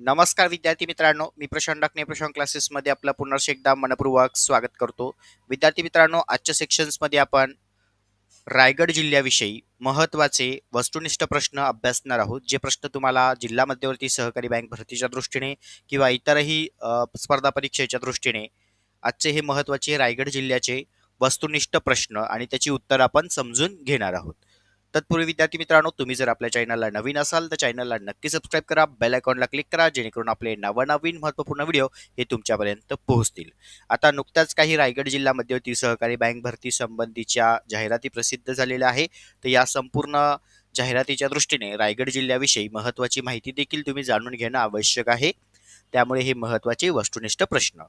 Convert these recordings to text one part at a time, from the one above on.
नमस्कार विद्यार्थी मित्रांनो मी प्रशांत डाकणे प्रशांत क्लासेसमध्ये आपलं पुनर्श एकदा मनपूर्वक स्वागत करतो. विद्यार्थी मित्रांनो आजच्या सेक्शन्समध्ये आपण रायगड जिल्ह्याविषयी महत्त्वाचे वस्तुनिष्ठ प्रश्न अभ्यासणार आहोत. जे प्रश्न तुम्हाला जिल्हा मध्यवर्ती सहकारी बँक भरतीच्या दृष्टीने किंवा इतरही स्पर्धा परीक्षेच्या दृष्टीने आजचे हे महत्त्वाचे रायगड जिल्ह्याचे वस्तुनिष्ठ प्रश्न आणि त्याची उत्तर आपण समजून घेणार आहोत. तत्पूर्वी विद्यार्थी मित्रांनो तुम्ही जर आपल्या चॅनलला नवीन असाल तर चॅनलला नक्की सबस्क्राईब करा बेल आयकॉनला क्लिक करा जेणेकरून आपले नवनवीन महत्त्वपूर्ण व्हिडिओ हे तुमच्यापर्यंत पोहोचतील. आता नुकत्याच काही रायगड जिल्हा मध्यवर्ती सहकारी बँक भरती संबंधीच्या जाहिराती प्रसिद्ध झालेल्या आहे. तर या संपूर्ण जाहिरातीच्या दृष्टीने रायगड जिल्ह्याविषयी महत्त्वाची माहिती देखील तुम्ही जाणून घेणं आवश्यक आहे. त्यामुळे हे महत्त्वाचे वस्तुनिष्ठ प्रश्न.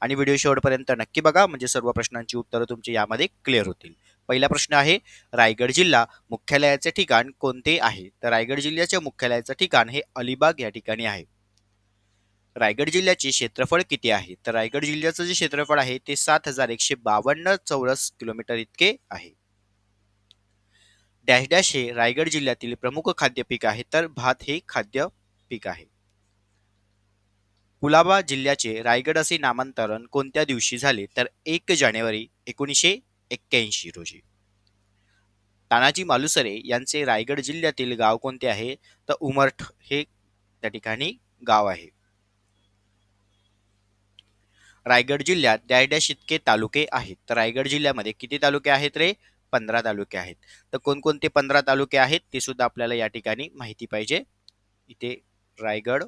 आणि व्हिडिओ शेवटपर्यंत नक्की बघा म्हणजे सर्व प्रश्नांची उत्तरं तुमची यामध्ये क्लिअर होतील. पहिला प्रश्न आहे रायगड जिल्हा मुख्यालयाचे ठिकाण कोणते आहे? तर रायगड जिल्ह्याचे मुख्यालयाचे ठिकाण हे अलिबाग या ठिकाणी आहे. रायगड जिल्ह्याचे क्षेत्रफळ किती आहे? तर रायगड जिल्ह्याचं जे क्षेत्रफळ आहे ते सात हजार एकशे बावन्न चौरस किलोमीटर इतके आहे. डॅश डॅश हे रायगड जिल्ह्यातील प्रमुख खाद्य पीक आहे तर भात हे खाद्य पीक आहे. कुलाबा जिल्ह्याचे रायगड असे नामांतरण कोणत्या दिवशी झाले? तर एक जानेवारी एकोणीसशे एक्क्याऐंशी रोजी. तानाजी मालुसरे यांचे रायगड जिल्ह्यातील गाव कोणते आहे? तर उमरठ हे त्या ठिकाणी गाव आहे. रायगड जिल्ह्यात डॅश डॅश इतके तालुके आहेत. तर रायगड जिल्ह्यामध्ये किती तालुके आहेत रे? पंधरा तालुके आहेत. तर कोणकोणते पंधरा तालुके आहेत ते सुद्धा आपल्याला या ठिकाणी माहिती पाहिजे. इथे रायगड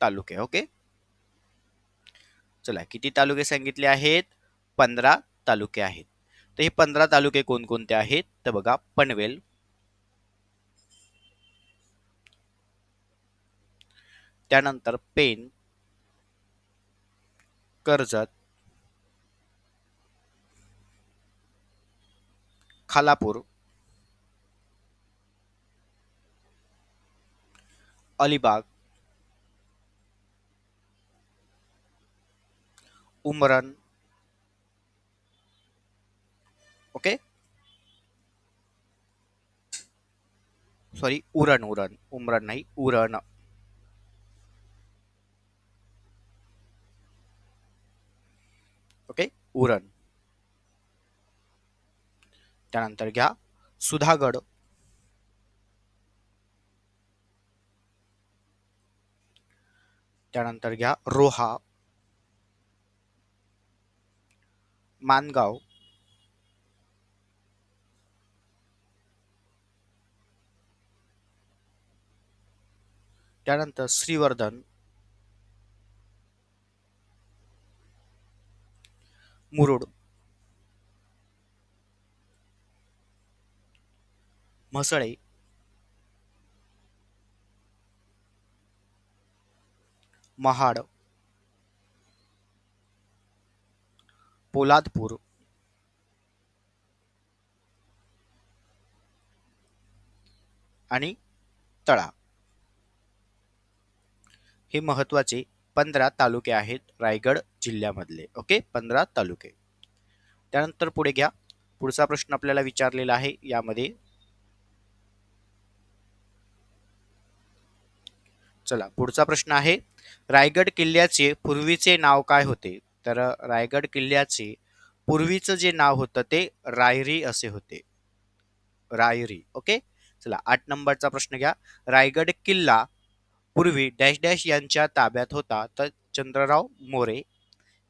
तालुके ओके? चला किती तालुके सांगितले आहेत? पंधरा तालुके आहेत. तर हे पंधरा तालुके कोणकोणते आहेत? तर बघा पनवेल. त्यानंतर Pen Karjat. Khalapur. Alibag. Umran okay sorry Uran Uran. उमरण नाही उरण. ओके उरण. त्यानंतर घ्या सुधागड. त्यानंतर घ्या रोहा. मानगाव. त्यानंतर श्रीवर्धन. मुरुड. म्हसळे. महाड. पोलादपूर. आणि तळा. हे महत्त्वाचे पंधरा तालुके आहेत रायगड जिल्ह्यामधले. ओके? पंधरा तालुके. त्यानंतर पुढे घ्या. पुढचा प्रश्न आपल्याला विचारलेला आहे यामध्ये. चला पुढचा प्रश्न आहे रायगड किल्ल्याचे पूर्वीचे नाव काय होते? तर रायगड किल्ल्याचे पूर्वीचं जे नाव होतं ते रायरी असे होते. रायरी ओके चला आठ नंबरचा प्रश्न घ्या. रायगड किल्ला पूर्वी डॅश डॅश यांच्या ताब्यात होता तर चंद्रराव मोरे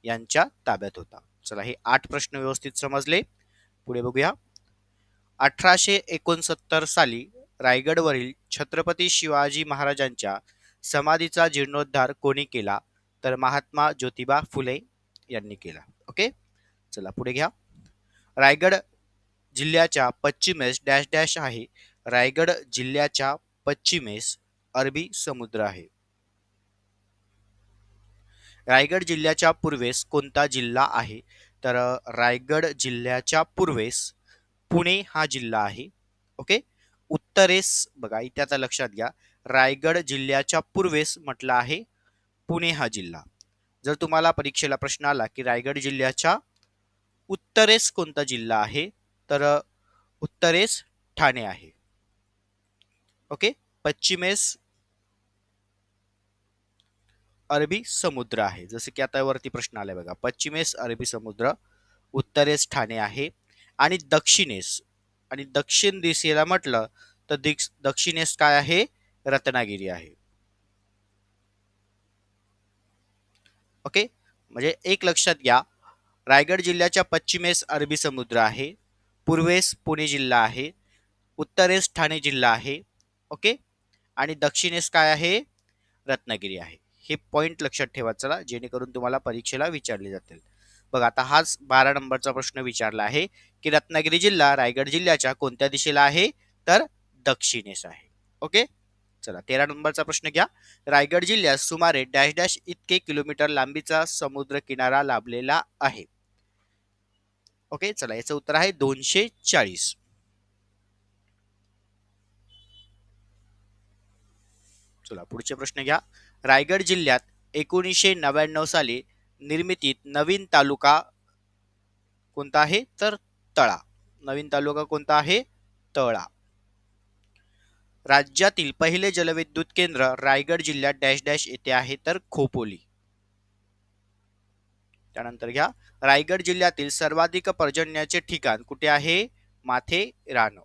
यांच्या ताब्यात होता. चला हे आठ प्रश्न व्यवस्थित समजले. पुढे बघूया. अठराशे एकोणसत्तर साली रायगडवरील छत्रपती शिवाजी महाराजांच्या समाधीचा जीर्णोद्धार कोणी केला? तर महात्मा ज्योतिबा फुले यांनी केला. ओके चला पुढे घ्या. रायगड जिल्ह्याच्या पश्चिमेस डॅश डॅश आहे. रायगड जिल्ह्याच्या पश्चिमेस अरबी समुद्र आहे. रायगड जिल्ह्याच्या पूर्वेस कोणता जिल्हा आहे? तर रायगड जिल्ह्याच्या पूर्वेस पुणे हा जिल्हा आहे. ओके उत्तरेस बघा इथे आता लक्षात घ्या. रायगड जिल्ह्याच्या पूर्वेस म्हटलं आहे पुणे हा जिल्हा. जर तुम्हाला परीक्षेला प्रश्न आला की रायगड जिल्ह्याच्या उत्तरेस कोणता जिल्हा आहे तर उत्तरेस ठाणे आहे. ओके? पश्चिमेस अरबी समुद्र आहे. जसं की आता वरती प्रश्न आलाय बघा. पश्चिमेस अरबी समुद्र उत्तरेस ठाणे आहे आणि दक्षिणेस. आणि दक्षिण दिशेला म्हटलं तर दक्षिणेस काय आहे? रत्नागिरी आहे. ओके? म्हणजे एक लक्षात घ्या रायगड जिल्ह्याच्या पश्चिमेस अरबी समुद्र आहे पूर्वेस पुणे जिल्हा आहे उत्तरेस ठाणे जिल्हा आहे ओके? आणि दक्षिणेस काय आहे? रत्नागिरी आहे. हे पॉईंट लक्षात ठेवा चला जेणेकरून तुम्हाला परीक्षेला विचारले जातील. बघा आता हाच बारा नंबरचा प्रश्न विचारला आहे की रत्नागिरी जिल्हा रायगड जिल्ह्याच्या कोणत्या दिशेला आहे? तर दक्षिणेस आहे. ओके? चला तेरा नंबरचा प्रश्न घ्या. रायगड जिल्ह्यात सुमारे डॅश डॅश इतके किलोमीटर लांबीचा समुद्र किनारा लाभलेला आहे. ओके चला याचं उत्तर आहे दोनशे चाळीस. चला पुढचे प्रश्न घ्या. रायगड जिल्ह्यात एकोणीसशे नव्याण्णव साली निर्मितीत नवीन तालुका कोणता आहे? तर तळा. नवीन तालुका कोणता आहे? तळा. राज्यातील पहिले जलविद्युत केंद्र रायगड जिल्ह्यात डॅश डॅश येथे आहे तर खोपोली. त्यानंतर घ्या रायगड जिल्ह्यातील सर्वाधिक पर्जन्याचे ठिकाण कुठे आहे? माथे रान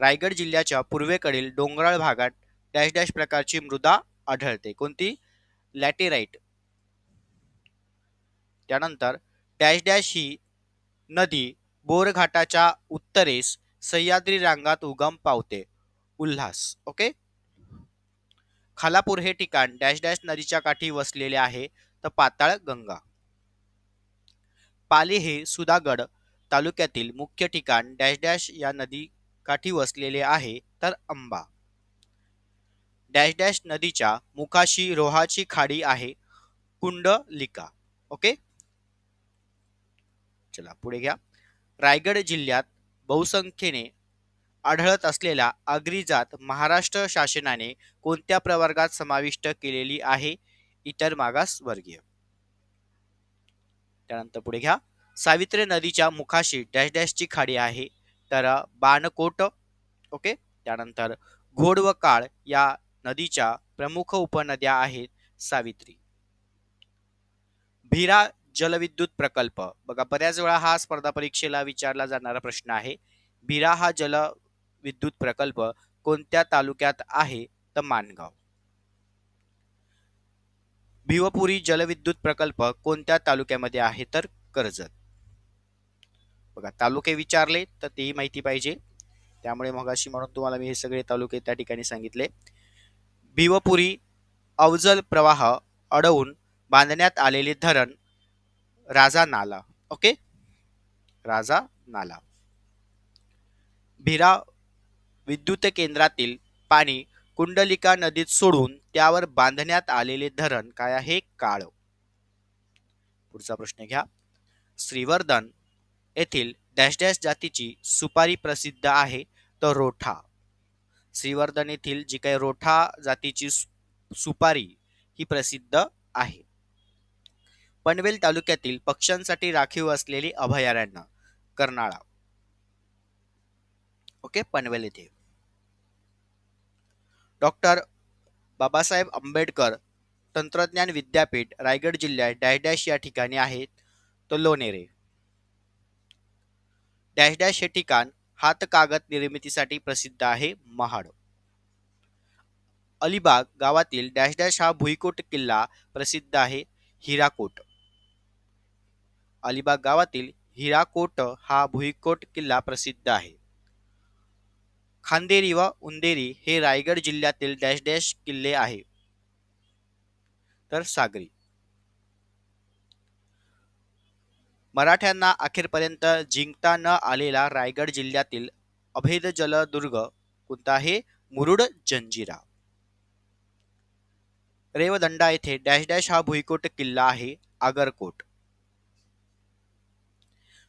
रायगड जिल्ह्याच्या पूर्वेकडील डोंगराळ भागात डॅश डॅश प्रकारची मृदा आढळते. कोणती? लॅटेराईट त्यानंतर डॅश डॅश ही नदी बोरघाटाच्या उत्तरेस सह्याद्री रांगात उगम पावते. उल्हास ओके? खालापूर हे ठिकाण डॅश डॅश नदीच्या काठी वसलेले आहे तर पाताळ गंगा. पाली हे सुधागड तालुक्यातील मुख्य ठिकाण डॅश डॅश या नदी काठी वसलेले आहे तर अंबा. डॅश डॅश नदीच्या मुखाशी रोहाची खाडी आहे कुंडलिका ओके? चला पुढे घ्या. रायगड जिल्ह्यात बहुसंख्येने आढळत असलेल्या आगरी जात महाराष्ट्र शासनाने कोणत्या प्रवर्गात समाविष्ट केलेली आहे? इतर मागास वर्गीय. त्यानंतर पुढे घ्या. सावित्री नदीच्या मुखाशी डॅश डॅशची खाडी आहे. तर बाणकोट ओके? त्यानंतर घोड व काळ या नदीच्या प्रमुख उपनद्या आहेत सावित्री. भीरा जलविद्युत प्रकल्प. बघा बऱ्याच वेळा हा स्पर्धा परीक्षेला विचारला जाणारा प्रश्न आहे. भीरा हा जल विद्युत प्रकल्प कोणत्या तालुक्यात आहे तर मानगाव. भिवपुरी जलविद्युत प्रकल्प कोणत्या तालुक्यामध्ये आहे तर कर्जत. बघा तालुके विचारले तर तेही माहिती पाहिजे. त्यामुळे मग अशी म्हणून तुम्हाला मी हे सगळे तालुके त्या ठिकाणी सांगितले. भिवपुरी अवजल प्रवाह अडवून बांधण्यात आलेले धरण राजा नाला ओके? राजा नाला. भिरा विद्युत केंद्रातील पाणी कुंडलिका नदीत सोडून त्यावर बांधण्यात आलेले धरण काय आहे? काळ. पुढचा प्रश्न घ्या. श्रीवर्धन येथील डॅश डॅश जातीची सुपारी प्रसिद्ध आहे तर रोठा. श्रीवर्धन येथील जी काही रोठा जातीची सुपारी ही प्रसिद्ध आहे. पनवेल तालुक्यातील पक्ष्यांसाठी राखीव असलेली अभयारण्य कर्नाळा. ओके, पनवेल येथे डॉक्टर बाबा बाबासाहेब आंबेडकर तंत्रज्ञान विद्यापीठ रायगड जिल्ह्यात डॅश डॅश या ठिकाणी आहेत तो लोणेरे. डॅश डॅश हे ठिकाण हातकागद निर्मितीसाठी प्रसिद्ध आहे, महाड. अलिबाग गावातील डॅश डॅश हा भुईकोट किल्ला प्रसिद्ध आहे, हिराकोट. अलिबाग गावातील हिराकोट हा भुईकोट किल्ला प्रसिद्ध आहे. खांदेरी व उंदेरी हे रायगड जिल्ह्यातील डॅश डॅश किल्ले आहे. तर सागरी. मराठ्यांना अखेरपर्यंत जिंकता न आलेला रायगड जिल्ह्यातील अभेद जलदुर्ग कोणता आहे? मुरुड जंजिरा. रेवदंडा येथे डॅश डॅश हा भुईकोट किल्ला आहे आगरकोट.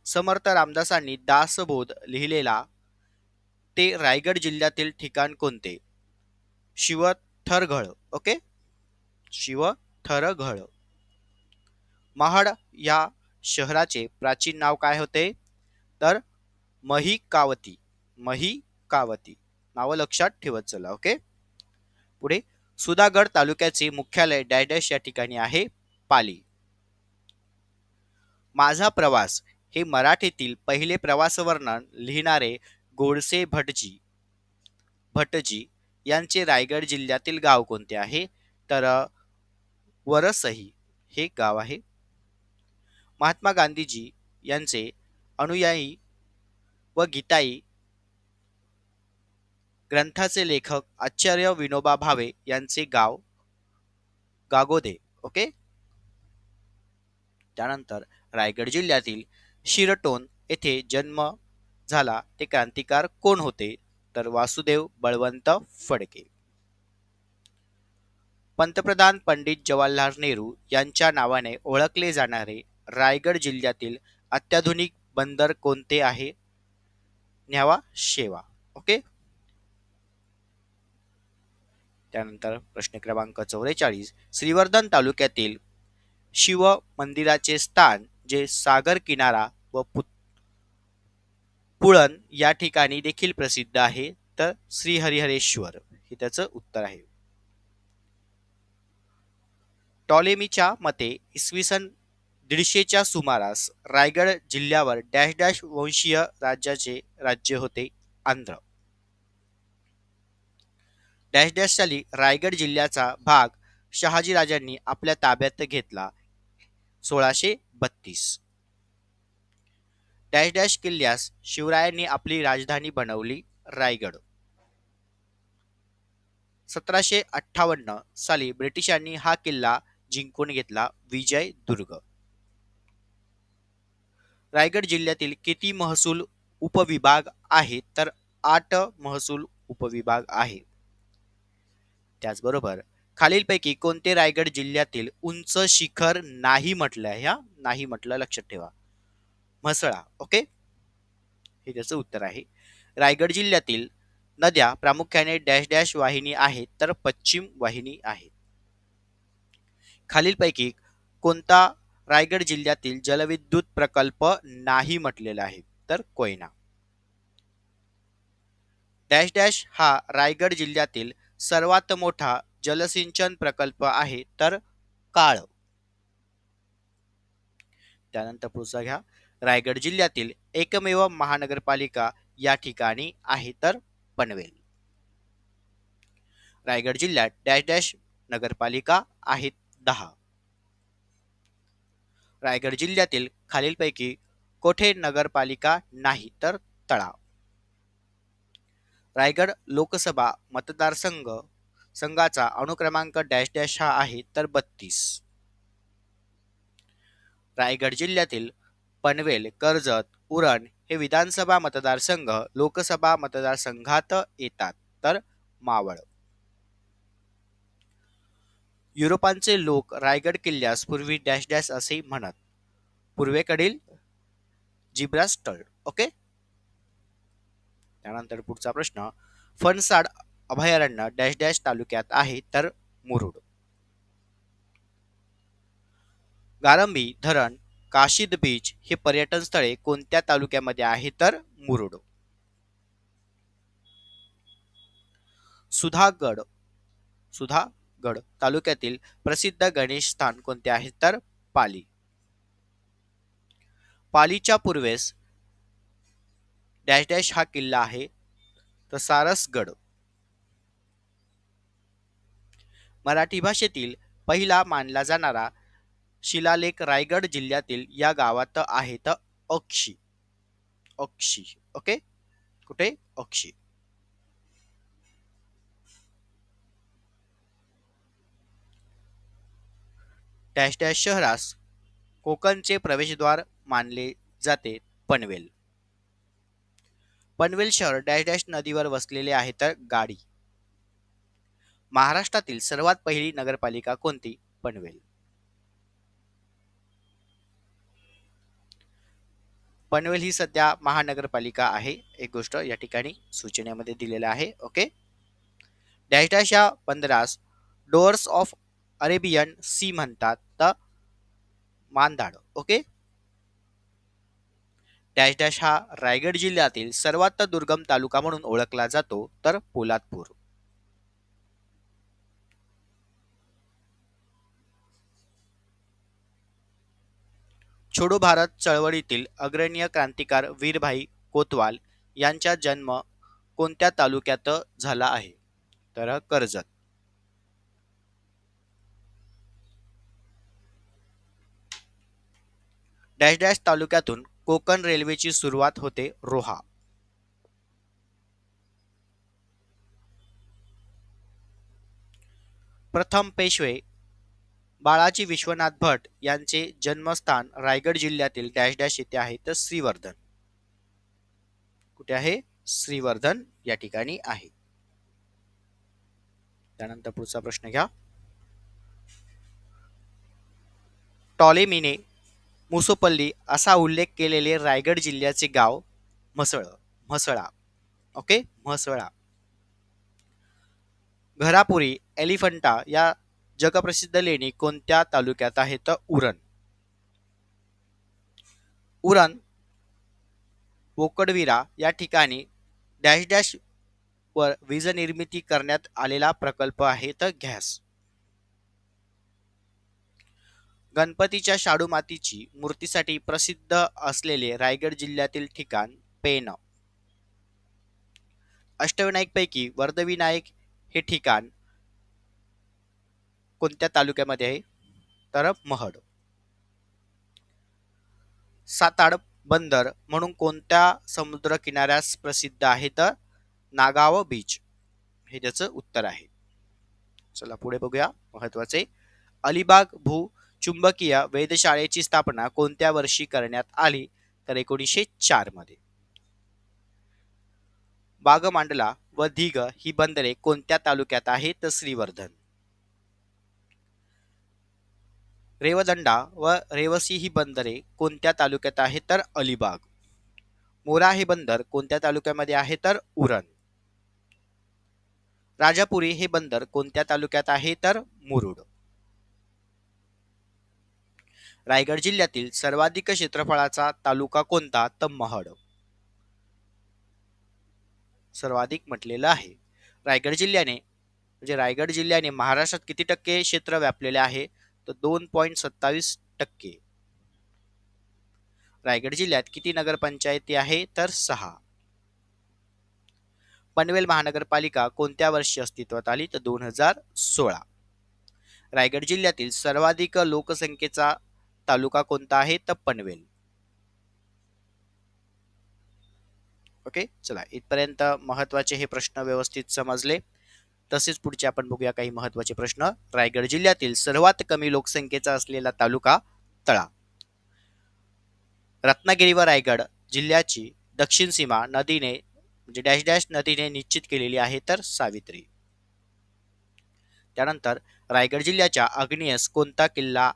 समर्थ रामदासांनी दासबोध लिहिलेला ते रायगड जिल्ह्यातील ठिकाण कोणते? शिवथरघळ ओके? शिवथरघळ महाड या शहराचे प्राचीन नाव काय होते? तर महिकावती महिकावती. नावं लक्षात ठेवत चला ओके? पुढे सुधागड तालुक्याचे मुख्यालय डॅडॅश या ठिकाणी आहे पाली. माझा प्रवास हे मराठीतील पहिले प्रवास वर्णन लिहिणारे गोडसे भटजी भटजी यांचे रायगड जिल्ह्यातील गाव कोणते आहे? तर वरसही हे गाव आहे. महात्मा गांधीजी यांचे अनुयायी व गीताई ग्रंथाचे लेखक आचार्य विनोबा भावे यांचे गाव गागोदे ओके? त्यानंतर रायगड जिल्ह्यातील शिरटोन येथे जन्म झाला ते क्रांतिकार कोण होते? तर वासुदेव बळवंत फडके. पंतप्रधान पंडित जवाहरलाल नेहरू यांच्या नावाने ओळखले जाणारे रायगड जिल्ह्यातील अत्याधुनिक बंदर कोणते आहे? न्यावा शेवा. ओके? त्यानंतर प्रश्न क्रमांक चौवेचाळीस. श्रीवर्धन तालुक्यातील शिव मंदिराचे स्थान जे सागर किनारा व पुळण या ठिकाणी देखील प्रसिद्ध आहे. तर श्रीहरिहरेश्वर हे त्याचं उत्तर आहे. टॉलेमीच्या मते इसवी सन दीडशेच्या सुमारास रायगड जिल्ह्यावर डॅश डॅश वंशीय राज्याचे राज्य होते आंध्र. डॅश डॅश साली रायगड जिल्ह्याचा भाग शहाजीराजांनी आपल्या ताब्यात घेतला. सोळाशे बत्तीस. डॅश डॅश किल्ल्यास शिवरायांनी आपली राजधानी बनवली रायगड. सतराशे अठ्ठावन्न साली ब्रिटिशांनी हा किल्ला जिंकून घेतला विजय दुर्ग. रायगड जिल्ह्यातील किती महसूल उपविभाग आहेत तर आठ महसूल उपविभाग आहे. त्याचबरोबर खालीलपैकी कोणते रायगड जिल्ह्यातील उंच शिखर नाही म्हटलं ह्या नाही म्हटलं लक्षात ठेवा. म्हसळा ओके? हे त्याचं उत्तर आहे. रायगड जिल्ह्यातील नद्या प्रामुख्याने डॅश डॅश वाहिनी आहेत तर पश्चिम वाहिनी आहेत. खालीलपैकी कोणता रायगड जिल्ह्यातील जलविद्युत प्रकल्प नाही म्हटलेला आहे तर कोयना. डॅश डॅश हा रायगड जिल्ह्यातील सर्वात मोठा जलसिंचन प्रकल्प आहे तर काळ. त्यानंतर पुढचा घ्या. रायगड जिल्ह्यातील एकमेव महानगरपालिका या ठिकाणी आहे तर पनवेल रायगड जिल्ह्यात डॅश डॅश नगरपालिका आहेत दहा. रायगड जिल्ह्यातील खालीलपैकी कोठे नगरपालिका नाही तर तळाव. रायगड लोकसभा मतदारसंघ संघाचा अनुक्रमांक डॅश डॅश हा आहे तर बत्तीस. रायगड जिल्ह्यातील पनवेल कर्जत उरण हे विधानसभा मतदारसंघ लोकसभा मतदारसंघात येतात. तर मावळ. युरोपांचे लोक रायगड किल्ल्यास पूर्वी डॅश डॅश असे म्हणत. पूर्वेकडील जिब्रास्टल ओके? त्यानंतर पुढचा प्रश्न. फणसाड अभयारण्य डॅश डॅश तालुक्यात आहे तर मुरुड. गारंबी धरण काशीद बीच हे पर्यटन स्थळे कोणत्या तालुक्यामध्ये आहे तर मुरुड. सुधागड सुधागड तालुक्यातील प्रसिद्ध गणेश स्थान कोणते आहे तर पाली. पालीच्या पूर्वेस डॅश डॅश हा किल्ला आहे तर सारसगड. मराठी भाषेतील पहिला मानला जाणारा शिलालेख रायगड जिल्ह्यातील या गावात आहेत. अक्षी. अक्षी. ओके कुठे? अक्षी. डॅश डॅश शहरास कोकणचे प्रवेशद्वार मानले जाते. पनवेल. पनवेल शहर डॅश डॅश नदीवर वसलेले आहे तर गाडी. महाराष्ट्रातील सर्वात पहिली नगरपालिका कोणती? पनवेल. पनवेल ही सध्या महानगरपालिका आहे. एक गोष्ट या ठिकाणी सूचनेमध्ये दिलेलं आहे. ओके डॅश डॅश या बंदरास डोअर्स ऑफ अरेबियन सी म्हणतात तर मानधाड. ओके डॅश डॅश हा रायगड जिल्ह्यातील सर्वात दुर्गम तालुका म्हणून ओळखला जातो तर पोलादपूर. छोडो भारत चळवळीतील अग्रणीय क्रांतिकार वीरभाई कोतवाल यांचा जन्म कोणत्या तालुक्यात झाला आहे? तर कर्जत. डॅश डॅश तालुक्यातून कोकण रेल्वेची सुरुवात होते रोहा. प्रथम पेशवे बाळाजी विश्वनाथ भट यांचे जन्मस्थान रायगड जिल्ह्यातील डॅश डॅश येथे आहे. तर श्रीवर्धन. कुठे आहे? श्रीवर्धन या ठिकाणी आहे. त्यानंतर पुढचा प्रश्न घ्या. टॉलेमीने मुसोपल्ली असा उल्लेख केलेले रायगड जिल्ह्याचे गाव म्हसळ म्हसळा. ओके? म्हसळा. घरापुरी एलिफंटा या जगप्रसिद्ध लेणी कोणत्या तालुक्यात आहेत उरण. उरण बोकडविरा या ठिकाणी डॅश डॅश वर वीज निर्मिती करण्यात आलेला प्रकल्प आहे. तर गॅस. गणपतीच्या शाडू मातीची मूर्तीसाठी प्रसिद्ध असलेले रायगड जिल्ह्यातील ठिकाण पेन अष्टविनायकपैकी वर्धविनायक हे ठिकाण कोणत्या तालुक्यामध्ये आहे? तर महड. साताड बंदर म्हणून कोणत्या समुद्र किनाऱ्यास प्रसिद्ध आहे तर नागाव बीच? हे त्याचं उत्तर आहे. चला पुढे बघूया महत्त्वाचे अलिबाग भू चुंबकीय वेधशाळेची स्थापना कोणत्या वर्षी करण्यात आली? तर एकोणीसशे चारमध्ये. बागमांडला व धीग ही बंदरे कोणत्या तालुक्यात आहेत? तर श्रीवर्धन. रेवदंडा व रेवसी ही बंदरे कोणत्या तालुक्यात आहे तर अलिबाग. मोरा हे बंदर कोणत्या तालुक्यामध्ये आहे तर उरण. राजापुरी हे बंदर कोणत्या तालुक्यात आहे तर मुरुड. रायगड जिल्ह्यातील सर्वाधिक क्षेत्रफळाचा तालुका कोणता तर महड. सर्वाधिक म्हटलेलं आहे. रायगड जिल्ह्याने म्हणजे रायगड जिल्ह्याने महाराष्ट्रात किती टक्के क्षेत्र व्यापलेले आहे? तर दोन पॉईंट सत्तावीस टक्के. रायगड जिल्ह्यात किती नगरपंचायती आहे? तर सहा. पनवेल महानगरपालिका कोणत्या वर्षी अस्तित्वात आली? तर दोन हजार सोळा. रायगड जिल्ह्यातील सर्वाधिक लोकसंख्येचा तालुका कोणता आहे? तर पनवेल. ओके? चला इथपर्यंत महत्त्वाचे हे प्रश्न व्यवस्थित समजले. तसेच पुढचे आपण बघूया काही महत्त्वाचे प्रश्न. रायगड जिल्ह्यातील सर्वात कमी लोकसंख्येचा असलेला तालुका तळा. रत्नागिरी व रायगड जिल्ह्याची दक्षिण सीमा नदीने म्हणजे डॅश डॅश नदीने निश्चित केलेली आहे तर सावित्री. त्यानंतर रायगड जिल्ह्याच्या अग्नियस कोणता किल्ला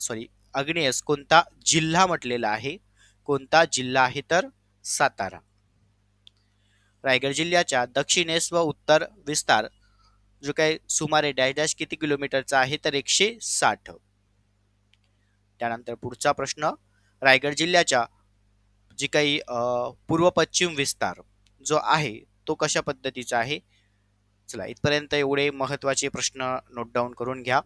सॉरी अग्नियस कोणता जिल्हा म्हटलेला आहे? कोणता जिल्हा आहे तर सातारा. रायगड जिल्ह्याच्या दक्षिणेस व उत्तर विस्तार जो काही सुमारे डॅश डॅश किती किलोमीटरचा आहे तर एकशे साठ. त्यानंतर पुढचा प्रश्न रायगड जिल्ह्याच्या जी काही पूर्व पश्चिम विस्तार जो आहे तो कशा पद्धतीचा आहे? चला इथपर्यंत एवढे महत्त्वाचे प्रश्न नोट डाऊन करून घ्या.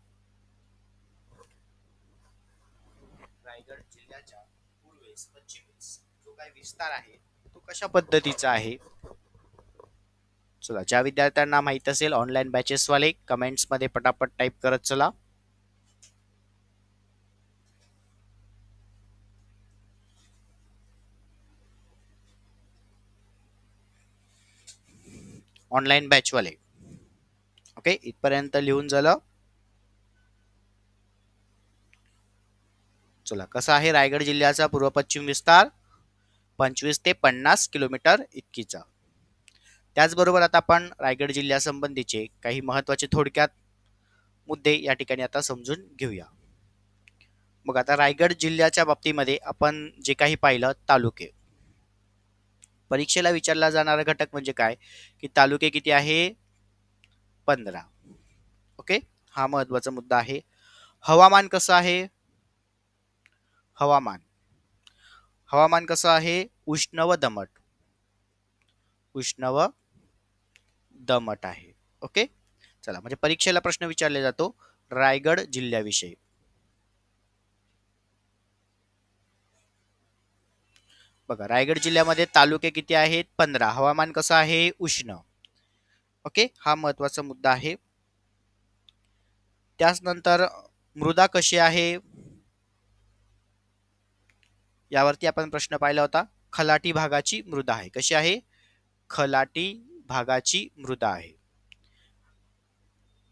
रायगड जिल्ह्याच्या पूर्वेस पश्चिमेस जो काही विस्तार आहे तो कशा पद्धतीचा आहे? चला ज्या विद्यार्थ्यांना माहीत असेल ऑनलाईन बॅचेसवाले कमेंट्समध्ये पटापट टाईप करत चला. ऑनलाईन बॅचवाले ओके इथपर्यंत लिहून झालं. चला कसा आहे रायगड जिल्ह्याचा पूर्व पश्चिम विस्तार? पंचवीस ते पन्नास किलोमीटर इतकीचा. त्याचबरोबर आता आपण रायगड जिल्ह्यासंबंधीचे काही महत्त्वाचे थोडक्यात मुद्दे या ठिकाणी आता समजून घेऊया. मग आता रायगड जिल्ह्याच्या बाबतीमध्ये आपण जे काही पाहिलं तालुके. परीक्षेला विचारला जाणारा घटक म्हणजे काय? की तालुके किती आहे? पंधरा. ओके? हा महत्त्वाचा मुद्दा आहे. हवामान कसं आहे? हवामान. हवामान कसं आहे? उष्ण व दमट. उष्ण व दमट आहे. ओके? चला म्हणजे परीक्षेला प्रश्न विचारले जातो. रायगड जिल्ह्याविषयी. बघा रायगड जिल्ह्यामध्ये तालुके किती आहेत? पंधरा. हवामान कसं आहे? उष्ण. ओके? हा महत्त्वाचा मुद्दा आहे. त्याचनंतर मृदा कशी आहे? यावरती आपण प्रश्न पाहिला होता. खलाटी भागाची मृदा आहे. कशी आहे? खलाटी भागाची मृदा आहे.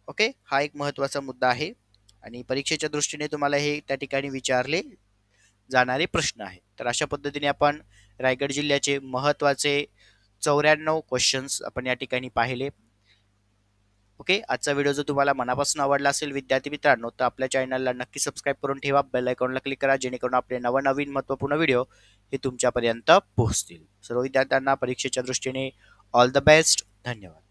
ओके हा एक महत्त्वाचा मुद्दा आहे. आणि परीक्षेच्या दृष्टीने तुम्हाला हे त्या ठिकाणी विचारले जाणारे प्रश्न आहेत. तर अशा पद्धतीने आपण रायगड जिल्ह्याचे महत्त्वाचे चौऱ्याण्णव क्वेश्चन्स आपण या ठिकाणी पाहिले. ओके आजचा व्हिडिओ जर तुम्हाला मनापासून आवडला असेल विद्यार्थी मित्रांनो तर आपल्या चॅनलला नक्की सबस्क्राईब करून ठेवा. बेल आयकॉनला क्लिक करा जेणेकरून आपले नवनवीन महत्त्वपूर्ण व्हिडिओ हे तुमच्यापर्यंत पोहोचतील. सर्व विद्यार्थ्यांना परीक्षेच्या दृष्टीने ऑल द बेस्ट धन्यवाद